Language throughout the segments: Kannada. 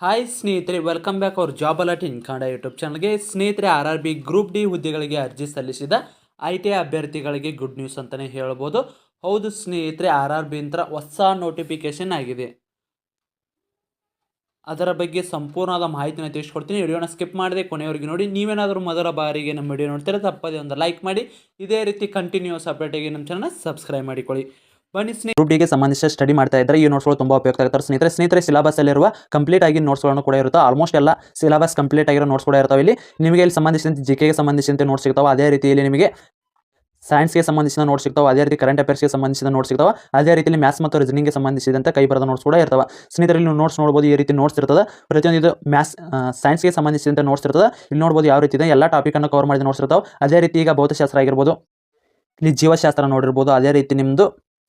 ಹಾಯ್ ಸ್ನೇಹಿತರೆ welcome back our job alert in Kannada YouTube ಚಾನಲ್ಗೆ ಸ್ನೇಹಿತರೆ R R B group D ಹುದ್ದೆಗಳಿಗೆ ಅರ್ಜಿ ಸಲ್ಲಿಸಿದ ಐ ಟಿ ಐ ಅಭ್ಯರ್ಥಿಗಳಿಗೆ ಗುಡ್ ನ್ಯೂಸ್ ಅಂತಲೇ ಹೇಳ್ಬೋದು. ಹೌದು ಸ್ನೇಹಿತರೆ ಆರ್ ಆರ್ ಬಿ ಅಂತ ಹೊಸ ನೋಟಿಫಿಕೇಶನ್ ಆಗಿದೆ. ಅದರ ಬಗ್ಗೆ ಸಂಪೂರ್ಣವಾದ ಮಾಹಿತಿನ ತಿಳಿಸ್ಕೊಡ್ತೀನಿ. ವಿಡಿಯೋನ ಸ್ಕಿಪ್ ಮಾಡದೆ ಕೊನೆಯವರೆಗೆ ನೋಡಿ. ನೀವೇನಾದರೂ ಮೊದಲ ಬಾರಿಗೆ ನಮ್ಮ ವಿಡಿಯೋ ನೋಡ್ತೀರಾ ತಪ್ಪದೇ ಒಂದು ಲೈಕ್ ಮಾಡಿ. ಇದೇ ರೀತಿ ಕಂಟಿನ್ಯೂಸ್ ಅಪ್ಡೇಟಿಗೆ ನಮ್ಮ ಚಾನಲ್ನ ಸಬ್ಸ್ಕ್ರೈಬ್ ಮಾಡಿಕೊಳ್ಳಿ. ಬನ್ನಿ ಸ್ನೇಹಿತರೆ ಗ್ರೂಪ್ ಡಿಗೆ ಸಂಬಂಧಿಸಿದ ಸ್ಟಡಿ ಮಾಡ್ತಾ ಇದ್ದರೆ ಈ ನೋಟ್ಸ್ಗಳು ತುಂಬ ಉಪಯುಕ್ತ ಆಗುತ್ತೆ. ಸ್ನೇಹಿತರೆ ಸ್ನೇಹಿತರೆ ಸಿಲೆಬಸ್ ಅಲ್ಲಿರುವ ಕಂಪ್ಲೀಟ್ ಆಗಿ ನೋಟ್ಸ್ಗಳನ್ನು ಕೂಡ ಇರುತ್ತೆ. ಆಲ್ಮೋಸ್ಟ್ ಎಲ್ಲ ಸಿಲಬಸ್ ಕಂಪ್ಲೀಟ್ ಆಗಿರೋ ನೋಟ್ಸ್ ಕೂಡ ಇರ್ತಾವೆ. ಇಲ್ಲಿ ನಿಮಗೆ ಇಲ್ಲಿ ಸಂಬಂಧಿಸಿದಂತೆ ಜಿ ಕೆಗೆ ಸಂಬಂಧಿಸಿದಂತೆ ನೋಟ್ಸ್ ಸಿಗ್ತಾವೆ. ಅದೇ ರೀತಿಯಲ್ಲಿ ನಿಮಗೆ ಸೈನ್ಸ್ಗೆ ಸಂಬಂಧಿಸಿದ ನೋಟ್ಸ್ ಸಿಗ್ತಾವೆ. ಅದೇ ರೀತಿ ಕರೆಂಟ್ ಅಫೇರ್ಸ್ಗೆ ಸಂಬಂಧಿಸಿದ ನೋಟ್ಸ್ ಸಿಗ್ತಾವೆ. ಅದೇ ರೀತಿಯಲ್ಲಿ ಮ್ಯಾಥ್ಸ್ ಮತ್ತು ರೀಸನಿಂಗ್ಗೆ ಸಂಬಂಧಿಸಿದಂತೆ ಕೈ ಬರದ ನೋಟ್ಸ್ ಕೂಡ ಇರ್ತವೆ. ಸ್ನೇಹಿತರಲ್ಲಿ ನೀವು ನೋಟ್ಸ್ ನೋಡ್ಬೋದು. ಈ ರೀತಿ ನೋಟ್ಸ್ ಇರ್ತದೆ. ಪ್ರತಿಯೊಂದು ಮ್ಯಾಥ್ಸ್ ಸೈನ್ಸ್ಗೆ ಸಂಬಂಧಿಸಿದಂತೆ ನೋಟ್ಸ್ ಇರ್ತದೆ. ಇಲ್ಲಿ ನೋಡ್ಬೋದು ಯಾವ ರೀತಿ ಇದೆ. ಎಲ್ಲ ಟಾಪಿಕನ್ನು ಕವರ್ ಮಾಡಿದ ನೋಟ್ಸ್ ಇರ್ತಾವೆ. ಅದೇ ರೀತಿ ಈಗ ಭೌತಶಾಸ್ತ್ರ ಆಗಿರ್ಬೋದು. ಇಲ್ಲಿ ಜೀವಶಾಸ್ತ್ರ ನೋಡಿರ್ಬೋದು. ಅದೇ ರೀತಿ ನಿಮ್ಮದು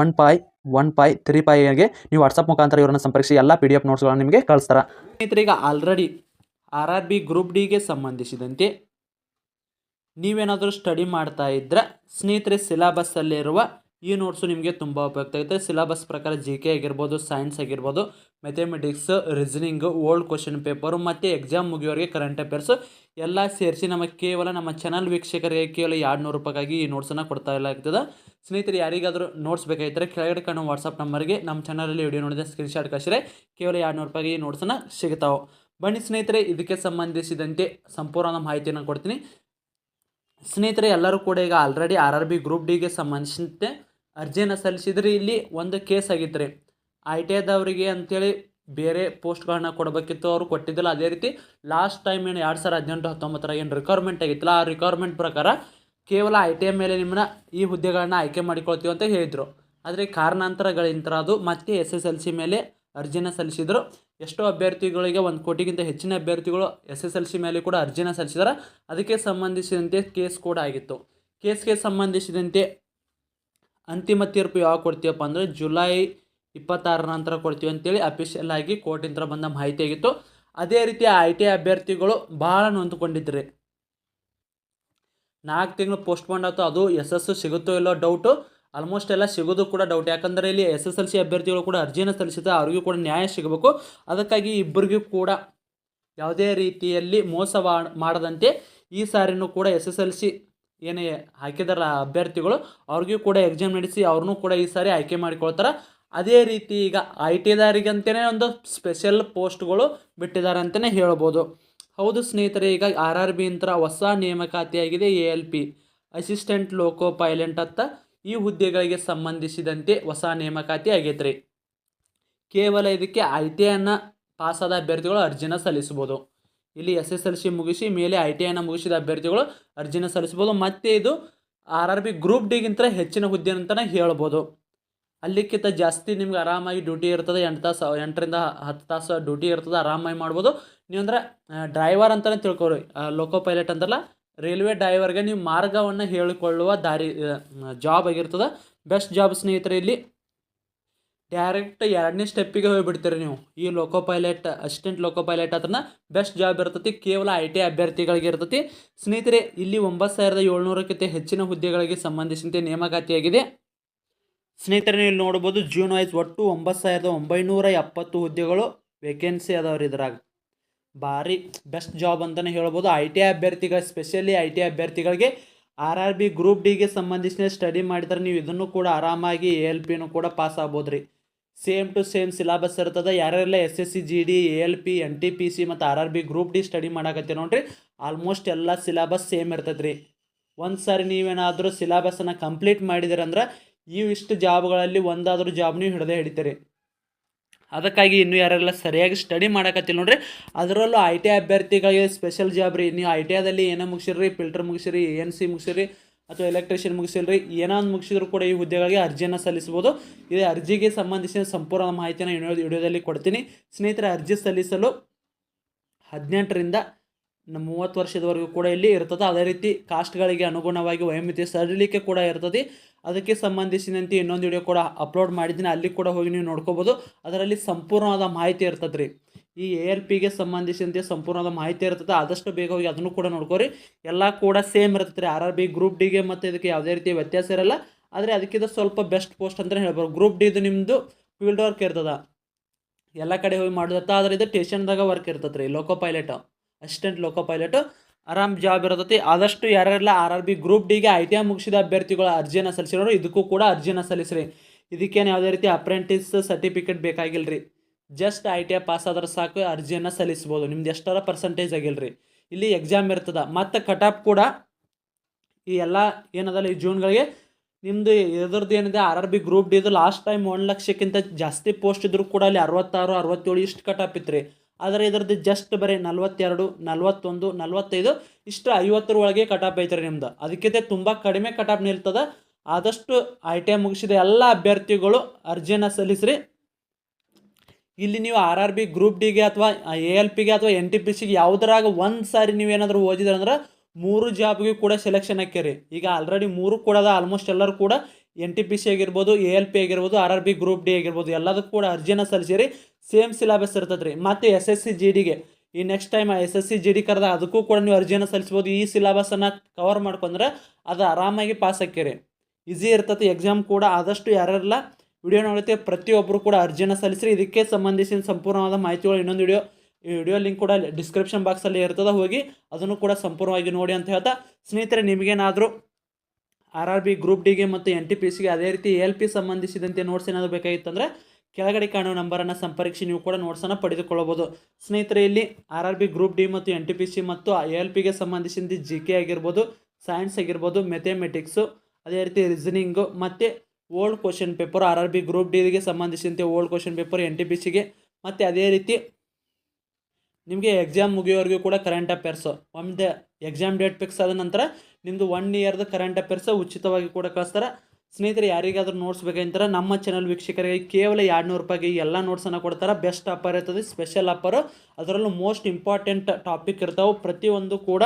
one five one five, three ಪೈಗೆ ನೀವು ವಾಟ್ಸಪ್ ಮುಖಾಂತರ ಇವರನ್ನು ಸಂಪರ್ಕಿಸಿ, ಎಲ್ಲ ಪಿ ಡಿ ಎಫ್ ನೋಟ್ಸ್ಗಳನ್ನು ನಿಮಗೆ ಕಳಿಸ್ತಾರೆ. ಸ್ನೇಹಿತರೆ ಈಗ already R R B group ಡಿಗೆ ಸಂಬಂಧಿಸಿದಂತೆ ನೀವೇನಾದರೂ ಸ್ಟಡಿ ಮಾಡ್ತಾ ಇದ್ದರೆ ಸ್ನೇಹಿತರೆ ಸಿಲೆಬಸ್ಸಲ್ಲಿರುವ ಈ ನೋಟ್ಸು ನಿಮಗೆ ತುಂಬ ಉಪಯುಕ್ತ ಆಗುತ್ತೆ. ಸಿಲಬಸ್ ಪ್ರಕಾರ ಜಿ ಕೆ ಆಗಿರ್ಬೋದು ಸೈನ್ಸ್ ಆಗಿರ್ಬೋದು mathematics reasoning old question paper ಮತ್ತು ಎಕ್ಸಾಮ್ ಮುಗಿಯೋರಿಗೆ ಕರೆಂಟ್ ಅಫೇರ್ಸು ಎಲ್ಲ ಸೇರಿಸಿ ನಮಗೆ ಕೇವಲ ನಮ್ಮ ಚಾನಲ್ ವೀಕ್ಷಕರಿಗೆ ಕೇವಲ ಎರಡು ನೂರು ರೂಪಾಯಿಗಾಗಿ ಈ ನೋಟ್ಸನ್ನು ಕೊಡ್ತಾ ಇಲ್ಲ ಆಗ್ತದೆ ಸ್ನೇಹಿತರು, ಯಾರಿಗಾದರೂ ನೋಟ್ಸ್ ಬೇಕಾಗಿದ್ದರೆ ಕೆಳಗಡೆ ಕಾಣೋ ವಾಟ್ಸಪ್ ನಂಬರ್ಗೆ ನಮ್ಮ ಚಾನಲಲ್ಲಿ ವಿಡಿಯೋ ನೋಡಿದ ಸ್ಕ್ರೀನ್ಶಾಟ್ ಕಳಿಸಿದ್ರೆ ಕೇವಲ ಎರಡು ನೂರು ರೂಪಾಯಿಗೆ ಈ ನೋಟ್ಸನ್ನು ಸಿಗ್ತಾವೆ. ಬನ್ನಿ ಸ್ನೇಹಿತರೆ, ಇದಕ್ಕೆ ಸಂಬಂಧಿಸಿದಂತೆ ಸಂಪೂರ್ಣ ಮಾಹಿತಿಯನ್ನು ಕೊಡ್ತೀನಿ. ಸ್ನೇಹಿತರೆ, ಎಲ್ಲರೂ ಕೂಡ ಈಗ already R R B group ಡಿಗೆ ಸಂಬಂಧಿಸಿದಂತೆ ಅರ್ಜಿಯನ್ನು ಸಲ್ಲಿಸಿದ್ರೆ ಇಲ್ಲಿ ಒಂದು ಕೇಸ್ ಆಗಿತ್ತು ರೀ ಐ ಟಿ ಐದವರಿಗೆ ಅಂತೇಳಿ ಬೇರೆ ಪೋಸ್ಟ್ಗಳನ್ನ ಕೊಡಬೇಕಿತ್ತು, ಅವರು ಕೊಟ್ಟಿದ್ದಿಲ್ಲ. ಅದೇ ರೀತಿ ಲಾಸ್ಟ್ ಟೈಮ್ ಏನು ಎರಡು ಸಾವಿರದ ಹದಿನೆಂಟು, ಹತ್ತೊಂಬತ್ತರ ಏನು ರಿಕ್ವೈರ್ಮೆಂಟ್ ಆಗಿತ್ತಲ್ಲ, ಆ ರಿಕ್ವೈರ್ಮೆಂಟ್ ಪ್ರಕಾರ ಕೇವಲ ಐ ಟಿ ಐ ಮೇಲೆ ನಿಮ್ಮನ್ನ ಈ ಹುದ್ದೆಗಳನ್ನ ಆಯ್ಕೆ ಮಾಡಿಕೊಳ್ತೀವಿ ಅಂತ ಹೇಳಿದರು. ಆದರೆ ಕಾರಣಾಂತರಗಳಿಂತರ ಅದು ಮತ್ತೆ ಎಸ್ ಎಸ್ ಎಲ್ ಸಿ ಮೇಲೆ ಅರ್ಜಿನ ಸಲ್ಲಿಸಿದರು. ಎಷ್ಟೋ ಅಭ್ಯರ್ಥಿಗಳಿಗೆ, ಒಂದು ಕೋಟಿಗಿಂತ ಹೆಚ್ಚಿನ ಅಭ್ಯರ್ಥಿಗಳು ಎಸ್ ಎಸ್ ಎಲ್ ಸಿ ಮೇಲೆ ಕೂಡ ಅರ್ಜಿನ ಸಲ್ಲಿಸಿದ್ದಾರೆ ಅದಕ್ಕೆ ಸಂಬಂಧಿಸಿದಂತೆ ಕೇಸ್ ಕೂಡ ಆಗಿತ್ತು. ಕೇಸ್ಗೆ ಸಂಬಂಧಿಸಿದಂತೆ ಅಂತಿಮ ತೀರ್ಪು ಯಾವಾಗ ಕೊಡ್ತೀವಪ್ಪ ಅಂದರೆ ಜುಲೈ ಇಪ್ಪತ್ತಾರ ನಂತರ ಕೊಡ್ತೀವಿ ಅಂತೇಳಿ ಅಫಿಷಿಯಲ್ ಆಗಿ ಕೋರ್ಟಿಂದ ಬಂದ ಮಾಹಿತಿ ಆಗಿತ್ತು. ಅದೇ ರೀತಿ ಐ ಟಿ ಐ ಅಭ್ಯರ್ಥಿಗಳು ಭಾಳ ನೊಂದ್ಕೊಂಡಿದ್ರಿ. ನಾಲ್ಕು ತಿಂಗಳು ಪೋಸ್ಟ್ಪೋಂಡ್ ಆಯ್ತು, ಅದು ಎಸ್ ಎಸ್ ಸಿಗುತ್ತೋ ಇಲ್ಲೋ ಡೌಟು ಆಲ್ಮೋಸ್ಟ್ ಎಲ್ಲ ಸಿಗೋದು ಕೂಡ ಡೌಟ್ ಯಾಕಂದರೆ ಇಲ್ಲಿ ಎಸ್ ಎಸ್ ಎಲ್ ಸಿ ಅಭ್ಯರ್ಥಿಗಳು ಕೂಡ ಅರ್ಜಿನ ಸಲ್ಲಿಸಿದ ಅವ್ರಿಗೂ ಕೂಡ ನ್ಯಾಯ ಸಿಗಬೇಕು. ಅದಕ್ಕಾಗಿ ಇಬ್ಬರಿಗೂ ಕೂಡ ಯಾವುದೇ ರೀತಿಯಲ್ಲಿ ಮೋಸ ಮಾಡದಂತೆ ಈ ಸಾರಿನೂ ಕೂಡ ಎಸ್ ಎಸ್ ಎಲ್ ಸಿ ಏನೇ ಹಾಕಿದಾರ ಅಭ್ಯರ್ಥಿಗಳು, ಅವ್ರಿಗೂ ಕೂಡ ಎಕ್ಸಾಮ್ ನಡೆಸಿ ಅವ್ರನ್ನೂ ಕೂಡ ಈ ಸಾರಿ ಆಯ್ಕೆ ಮಾಡಿಕೊಳ್ತಾರೆ. ಅದೇ ರೀತಿ ಈಗ ಐ ಟಿದಾರಿಗಂತಲೇ ಒಂದು ಸ್ಪೆಷಲ್ ಪೋಸ್ಟ್ಗಳು ಬಿಟ್ಟಿದ್ದಾರೆ ಅಂತಲೇ ಹೇಳ್ಬೋದು. ಹೌದು ಸ್ನೇಹಿತರೆ, ಈಗ ಆರ್ ಆರ್ ಬಿ ಅಂತರ ಹೊಸ ನೇಮಕಾತಿಯಾಗಿದೆ A L P assistant loco pilot ಅಂತ ಈ ಹುದ್ದೆಗಳಿಗೆ ಸಂಬಂಧಿಸಿದಂತೆ ಹೊಸ ನೇಮಕಾತಿ ಆಗೈತೆ ಕೇವಲ ಇದಕ್ಕೆ ಐ ಟಿ ಐನ ಪಾಸಾದ ಅಭ್ಯರ್ಥಿಗಳು ಅರ್ಜಿನ ಸಲ್ಲಿಸ್ಬೋದು ಇಲ್ಲಿ ಎಸ್ ಎಸ್ ಎಲ್ ಸಿ ಮುಗಿಸಿ ಮೇಲೆ ಐ ಟಿ ಐನ ಮುಗಿಸಿದ ಅಭ್ಯರ್ಥಿಗಳು ಅರ್ಜಿನ ಸಲ್ಲಿಸ್ಬೋದು ಮತ್ತು ಇದು ಆರ್ ಆರ್ ಬಿ ಗ್ರೂಪ್ ಡಿಗಿಂತ ಹೆಚ್ಚಿನ ಹುದ್ದೆ ಅಂತಲೇ ಹೇಳ್ಬೋದು. ಅಲ್ಲಿಕ್ಕಿಂತ ಜಾಸ್ತಿ ನಿಮ್ಗೆ ಆರಾಮಾಗಿ ಡ್ಯೂಟಿ ಇರ್ತದೆ. ಎಂಟು ತಾಸು, ಎಂಟರಿಂದ ಹತ್ತು ತಾಸು ಡ್ಯೂಟಿ ಇರ್ತದೆ. ಆರಾಮಾಗಿ ಮಾಡ್ಬೋದು. ನೀವು ಅಂದ್ರೆ ಡ್ರೈವರ್ ಅಂತಲೇ ತಿಳ್ಕೊರಿ ಲೋಕೋ ಪೈಲಟ್ ಅಂತಲ್ಲ ರೈಲ್ವೆ ಡ್ರೈವರ್ಗೆ ನೀವು ಮಾರ್ಗವನ್ನು ಹೇಳಿಕೊಳ್ಳುವ ದಾರಿ ಜಾಬ್ ಆಗಿರ್ತದೆ. ಬೆಸ್ಟ್ ಜಾಬ್ ಸ್ನೇಹಿತರೆ, ಇಲ್ಲಿ ಡೈರೆಕ್ಟ್ ಎರಡನೇ ಸ್ಟೆಪ್ಪಿಗೆ ಹೋಗಿಬಿಡ್ತೀರಿ ನೀವು. ಈ loco pilot assistant loco pilot ಅದನ್ನ ಬೆಸ್ಟ್ ಜಾಬ್ ಇರ್ತೈತಿ, ಕೇವಲ ಐ ಟಿ ಅಭ್ಯರ್ಥಿಗಳಿಗೆ ಇರ್ತೈತಿ. ಸ್ನೇಹಿತರೆ, ಇಲ್ಲಿ ಒಂಬತ್ತು ಸಾವಿರದ ಏಳ್ನೂರಕ್ಕಿಂತ ಹೆಚ್ಚಿನ ಹುದ್ದೆಗಳಿಗೆ ಸಂಬಂಧಿಸಿದಂತೆ ನೇಮಕಾತಿಯಾಗಿದೆ. ಸ್ನೇಹಿತರೆ ಇಲ್ಲಿ ನೋಡ್ಬೋದು ಜೂನ್ ವೈಸ್ ಒಟ್ಟು ಒಂಬತ್ತು ಸಾವಿರದ ಒಂಬೈನೂರ ಎಪ್ಪತ್ತು ಹುದ್ದೆಗಳು ವೇಕೆನ್ಸಿ ಅದಾವ್ರಿ ಇದ್ರಾಗ. ಭಾರಿ ಬೆಸ್ಟ್ ಜಾಬ್ ಅಂತಲೇ ಹೇಳ್ಬೋದು. ಐ ಟಿ ಐ ಅಭ್ಯರ್ಥಿಗಳು ಸ್ಪೆಷಲಿ ಐ ಟಿ ಐ ಅಭ್ಯರ್ಥಿಗಳಿಗೆ ಆರ್ ಆರ್ ಬಿ ಗ್ರೂಪ್ ಡಿಗೆ ಸಂಬಂಧಿಸಿದ ಸ್ಟಡಿ ಮಾಡಿದ್ರೆ ನೀವು ಇದನ್ನು ಕೂಡ ಆರಾಮಾಗಿ ಎ ಎಲ್ ಪಿನೂ ಕೂಡ ಪಾಸ್ ಆಗ್ಬೋದು ರೀ ಸೇಮ್ ಟು ಸೇಮ್ ಸಿಲಾಬಸ್ ಇರ್ತದೆ. ಯಾರೆಲ್ಲ S S C G D A L P N T P C ಮತ್ತು R R B group D study ಮಾಡಕತ್ತೀರಿ ನೋಡ್ರಿ ಆಲ್ಮೋಸ್ಟ್ ಎಲ್ಲ ಸಿಲಾಬಸ್ ಸೇಮ್ ಇರ್ತದೆ ರೀ ಒಂದು ಸಾರಿ ನೀವೇನಾದರೂ ಸಿಲಾಬಸ್ಸನ್ನು ಕಂಪ್ಲೀಟ್ ಮಾಡಿದಿರಂದ್ರೆ ಇವು ಇಷ್ಟು ಜಾಬ್ಗಳಲ್ಲಿ ಒಂದಾದರೂ ಜಾಬ್ ನೀವು ಹಿಡಿದೇ ಹಿಡಿತೀರಿ. ಅದಕ್ಕಾಗಿ ಇನ್ನೂ ಯಾರೆಲ್ಲ ಸರಿಯಾಗಿ ಸ್ಟಡಿ ಮಾಡಕತ್ತಿಲ್ಲ ನೋಡ್ರಿ, ಅದರಲ್ಲೂ ಐ ಟಿ ಅಭ್ಯರ್ಥಿಗಳಿಗೆ ಸ್ಪೆಷಲ್ ಜಾಬ್ ರೀ. ನೀವು ಐ ಟಿ ಐದಲ್ಲಿ ಏನೋ ಮುಗಿಸಿರಿ ಫಿಲ್ಟರ್ ಮುಗಿಸಿರಿ ಎ ಎನ್ ಸಿ ಮುಗಿಸಿರಿ ಅಥವಾ ಎಲೆಕ್ಟ್ರಿಷಿಯನ್ ಮುಗಿಸಿಲ್ರಿ ಏನೋ ಒಂದು ಮುಗಿಸಿದ್ರು ಕೂಡ ಈ ಹುದ್ದೆಗಳಿಗೆ ಅರ್ಜಿಯನ್ನು ಸಲ್ಲಿಸ್ಬೋದು ಇದೇ ಅರ್ಜಿಗೆ ಸಂಬಂಧಿಸಿದ ಸಂಪೂರ್ಣ ಮಾಹಿತಿಯನ್ನು ವಿಡಿಯೋ ವಿಡಿಯೋದಲ್ಲಿ ಕೊಡ್ತೀನಿ. ಸ್ನೇಹಿತರೆ, ಅರ್ಜಿ ಸಲ್ಲಿಸಲು ಹದಿನೆಂಟರಿಂದ ಮೂವತ್ತು ವರ್ಷದವರೆಗೂ ಕೂಡ ಇಲ್ಲಿ ಇರ್ತದೆ. ಅದೇ ರೀತಿ ಕಾಸ್ಟ್ಗಳಿಗೆ ಅನುಗುಣವಾಗಿ ವಯೋಮಿತಿ ಸಡಿಲಿಕೆ ಕೂಡ ಇರ್ತದೆ. ಅದಕ್ಕೆ ಸಂಬಂಧಿಸಿದಂತೆ ಇನ್ನೊಂದು ವಿಡಿಯೋ ಕೂಡ ಅಪ್ಲೋಡ್ ಮಾಡಿದ್ದೀನಿ. ಅಲ್ಲಿ ಕೂಡ ಹೋಗಿ ನೀವು ನೋಡ್ಕೋಬೋದು. ಅದರಲ್ಲಿ ಸಂಪೂರ್ಣವಾದ ಮಾಹಿತಿ ಇರ್ತದೆ ರೀ ಈ ಎ ಆರ್ ಪಿಗೆ ಸಂಬಂಧಿಸಿದಂತೆ ಸಂಪೂರ್ಣವಾದ ಮಾಹಿತಿ ಇರ್ತದೆ, ಆದಷ್ಟು ಬೇಗ ಹೋಗಿ ಅದನ್ನು ಕೂಡ ನೋಡ್ಕೋರಿ ಎಲ್ಲ ಕೂಡ ಸೇಮ್ ಇರ್ತದೆ ರೀ ಆರ್ ಆರ್ ಬಿ ಗ್ರೂಪ್ ಡಿಗೆ ಮತ್ತು ಇದಕ್ಕೆ ಯಾವುದೇ ರೀತಿ ವ್ಯತ್ಯಾಸ ಇರಲ್ಲ. ಆದರೆ ಅದಕ್ಕಿಂತ ಸ್ವಲ್ಪ ಬೆಸ್ಟ್ ಪೋಸ್ಟ್ ಅಂತಲೇ ಹೇಳ್ಬೋದು. ಗ್ರೂಪ್ ಡಿ ಇದು ನಿಮ್ಮದು ಫೀಲ್ಡ್ ವರ್ಕ್ ಇರ್ತದೆ. ಎಲ್ಲ ಕಡೆ ಹೋಗಿ ಮಾಡಿದತ್ತ. ಆದರೆ ಇದು ಟೇಷನ್ದಾಗ ವರ್ಕ್ ಇರ್ತದೆ ರೀ loco pilot assistant loco pilot ಆರಾಮ್ ಜಾಬ್ ಇರತೈತಿ. ಆದಷ್ಟು ಯಾರೆಲ್ಲ ಆರ್ ಆರ್ ಬಿ ಗ್ರೂಪ್ ಡಿಗೆ ಐ ಟಿ ಐ ಮುಗಿಸಿದ ಅಭ್ಯರ್ಥಿಗಳ ಅರ್ಜಿಯನ್ನು ಸಲ್ಲಿಸಿರೋರು, ಇದಕ್ಕೂ ಕೂಡ ಅರ್ಜಿಯನ್ನು ಸಲ್ಲಿಸ್ರಿ. ಇದಕ್ಕೇನು ಯಾವುದೇ ರೀತಿ ಅಪ್ರೆಂಟಿಸ್ ಸರ್ಟಿಫಿಕೇಟ್ ಬೇಕಾಗಿಲ್ಲ ರೀ just I T I pass ಆದ್ರೆ ಸಾಕು, ಅರ್ಜಿಯನ್ನು ಸಲ್ಲಿಸ್ಬೋದು. ನಿಮ್ದು ಎಷ್ಟರ ಪರ್ಸೆಂಟೇಜ್ ಆಗಿಲ್ರಿ? ಇಲ್ಲಿ ಎಕ್ಸಾಮ್ ಇರ್ತದೆ. ಮತ್ತು ಕಟಾಪ್ ಕೂಡ ಈ ಎಲ್ಲ ಏನದಲ್ಲ, ಈ ಜೂನ್ಗಳಿಗೆ ನಿಮ್ಮದು ಇದ್ರದ್ದು ಏನಿದೆ R R B group D ಇದು ಲಾಸ್ಟ್ ಟೈಮ್ ಒಂದು ಲಕ್ಷಕ್ಕಿಂತ ಜಾಸ್ತಿ ಪೋಸ್ಟ್ ಇದ್ರೂ ಕೂಡ ಅಲ್ಲಿ ಅರವತ್ತಾರು, ಅರವತ್ತೇಳು ಇಷ್ಟು ಕಟಾಪ್ ಇತ್ತು ರೀ ಆದರೆ ಇದ್ರದ್ದು ಜಸ್ಟ್ ಬರೀ ನಲ್ವತ್ತೆರಡು, ನಲ್ವತ್ತೊಂದು, ನಲ್ವತ್ತೈದು, ಇಷ್ಟು ಐವತ್ತರ ಒಳಗೆ ಕಟಾಪ್ ಐತೆ ರೀ ನಿಮ್ದು. ಅದಕ್ಕಿಂತ ತುಂಬ ಕಡಿಮೆ ಕಟಾಪ್ ನಿಲ್ತದೆ. ಆದಷ್ಟು ಐ ಟಿ ಐ ಮುಗಿಸಿದ ಎಲ್ಲ ಅಭ್ಯರ್ಥಿಗಳು ಅರ್ಜಿಯನ್ನು ಸಲ್ಲಿಸ್ರಿ. ಇಲ್ಲಿ ನೀವು ಆರ್ ಆರ್ ಬಿ ಗ್ರೂಪ್ ಡಿಗೆ ಅಥವಾ ಎ ಎಲ್ ಪಿಗೆ ಅಥವಾ ಎನ್ ಟಿ ಪಿ ಸಿಗೆ ಯಾವುದ್ರಾಗ ಒಂದು ಸಾರಿ ನೀವೇನಾದರೂ ಓದಿದ್ರೆ ಅಂದ್ರೆ ಮೂರು ಜಾಬ್ಗೆ ಕೂಡ ಸೆಲೆಕ್ಷನ್ ಹಾಕ್ಯಾರಿ. ಈಗ ಆಲ್ರೆಡಿ ಮೂರು ಕೂಡ ಆಲ್ಮೋಸ್ಟ್ ಎಲ್ಲರೂ ಕೂಡ ಎನ್ ಟಿ ಪಿ ಸಿ ಆಗಿರ್ಬೋದು ಎ ಎಲ್ ಪಿ ಆಗಿರ್ಬೋದು R R B group D ಆಗಿರ್ಬೋದು, ಎಲ್ಲದಕ್ಕೂ ಕೂಡ ಅರ್ಜಿನ ಸಲ್ಲಿಸಿರಿ. ಸೇಮ್ ಸಿಲೆಬಸ್ ಇರ್ತದೆ ರೀ ಮತ್ತು ಎಸ್ ಎಸ್ ಸಿ ಜಿ ಡಿಗೆ ಈ next time S S C G D ಕರೆದ ಅದಕ್ಕೂ ಕೂಡ ನೀವು ಅರ್ಜಿಯನ್ನು ಸಲ್ಲಿಸ್ಬೋದು ಈ ಸಿಲೆಬಸನ್ನು ಕವರ್ ಮಾಡ್ಕೊಂಡ್ರೆ ಅದು ಆರಾಮಾಗಿ ಪಾಸ್ ಹಾಕ್ಯಾರಿ. ಈಸಿ ಇರ್ತದೆ ಎಕ್ಸಾಮ್ ಕೂಡ ಆದಷ್ಟು ಯಾರೆಲ್ಲ ವಿಡಿಯೋ ನೋಡುತ್ತೆ ಪ್ರತಿಯೊಬ್ಬರು ಕೂಡ ಅರ್ಜಿಯನ್ನು ಸಲ್ಲಿಸಿ ಇದಕ್ಕೆ ಸಂಬಂಧಿಸಿದ ಸಂಪೂರ್ಣವಾದ ಮಾಹಿತಿಗಳು ಇನ್ನೊಂದು ವಿಡಿಯೋ ಈ ವಿಡಿಯೋ ಲಿಂಕ್ ಕೂಡ ಡಿಸ್ಕ್ರಿಪ್ಷನ್ ಬಾಕ್ಸಲ್ಲಿ ಇರ್ತದೆ. ಹೋಗಿ ಅದನ್ನು ಕೂಡ ಸಂಪೂರ್ಣವಾಗಿ ನೋಡಿ ಅಂತ ಹೇಳ್ತಾ. ಸ್ನೇಹಿತರೆ, ನಿಮಗೇನಾದರೂ ಆರ್ ಆರ್ ಬಿ ಗ್ರೂಪ್ ಡಿಗೆ ಮತ್ತು ಎನ್ ಟಿ ಪಿ ಸಿಗೆ ಅದೇ ರೀತಿ ಎಲ್ ಪಿ ಸಂಬಂಧಿಸಿದಂತೆ ನೋಟ್ಸ್ ಏನಾದರೂ ಬೇಕಾಗಿತ್ತಂದರೆ ಕೆಳಗಡೆ ಕಾಣುವ ನಂಬರನ್ನು ಸಂಪರ್ಕಿಸಿ, ನೀವು ಕೂಡ ನೋಟ್ಸನ್ನು ಪಡೆದುಕೊಳ್ಳಬಹುದು. ಸ್ನೇಹಿತರೆ, ಇಲ್ಲಿ R R B group D ಮತ್ತು ಎನ್ ಟಿ ಪಿ ಸಿ ಮತ್ತು ಎ ಎಲ್ ಪಿಗೆ ಸಂಬಂಧಿಸಿದ ಜಿ ಕೆ ಆಗಿರ್ಬೋದು ಸೈನ್ಸ್ ಆಗಿರ್ಬೋದು ಮೆಥಮೆಟಿಕ್ಸು ಅದೇ ರೀತಿ ರೀಸನಿಂಗು ಮತ್ತು old question paper, R R B group ಡಿಗೆ ಸಂಬಂಧಿಸಿದಂತೆ old question paper N T P ಸಿಗೆ ಮತ್ತು ಅದೇ ರೀತಿ ನಿಮಗೆ ಎಕ್ಸಾಮ್ ಮುಗಿಯೋರಿಗೂ ಕೂಡ ಕರೆಂಟ್ ಅಫೇರ್ಸು ಒಂದು ಎಕ್ಸಾಮ್ ಡೇಟ್ ಫಿಕ್ಸ್ ಆದ ನಂತರ ನಿಮ್ಮದು ಒನ್ ಇಯರ್ದು ಕರೆಂಟ್ ಅಫೇರ್ಸ್ ಉಚಿತವಾಗಿ ಕೂಡ ಕಳಿಸ್ತಾರೆ. ಸ್ನೇಹಿತರೆ, ಯಾರಿಗಾದರೂ ನೋಟ್ಸ್ ಬೇಕಂತಾರೆ ನಮ್ಮ ಚಾನಲ್ ವೀಕ್ಷಕರಿಗೆ ಕೇವಲ ಎರಡು ನೂರು ರೂಪಾಯಿಗೆ ಎಲ್ಲ ನೋಟ್ಸನ್ನು ಕೊಡ್ತಾರೆ. ಬೆಸ್ಟ್ ಆಫರ್ ಇರ್ತದೆ ಸ್ಪೆಷಲ್ ಆಫರು ಅದರಲ್ಲೂ ಮೋಸ್ಟ್ ಇಂಪಾರ್ಟೆಂಟ್ ಟಾಪಿಕ್ ಇರ್ತಾವೆ. ಪ್ರತಿಯೊಂದು ಕೂಡ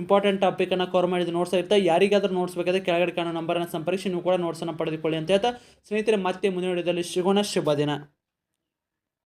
ಇಂಪಾರ್ಟೆಂಟ್ ಟಾಪಿಕನ್ನು ಕವರ್ ಮಾಡಿದ ನೋಟ್ಸ್ ಇರ್ತಾ ಯಾರಿಗಾದರೂ ನೋಟ್ಸ್ ಬೇಕಾದ್ರೆ ಕೆಳಗಡೆ ಕಾಣೋ ನಂಬರನ್ನು ಸಂಪರ್ಕಿಸಿ, ನೀವು ಕೂಡ ನೋಟ್ಸನ್ನು ಪಡೆದುಕೊಳ್ಳಿ ಅಂತ ಹೇಳ್ತಾ, ಸ್ನೇಹಿತರೆ, ಮತ್ತೆ ಮುಂದಿನ ವಿಡಿಯೋದಲ್ಲಿ ಸಿಗೋಣ. ಶುಭ ದಿನ.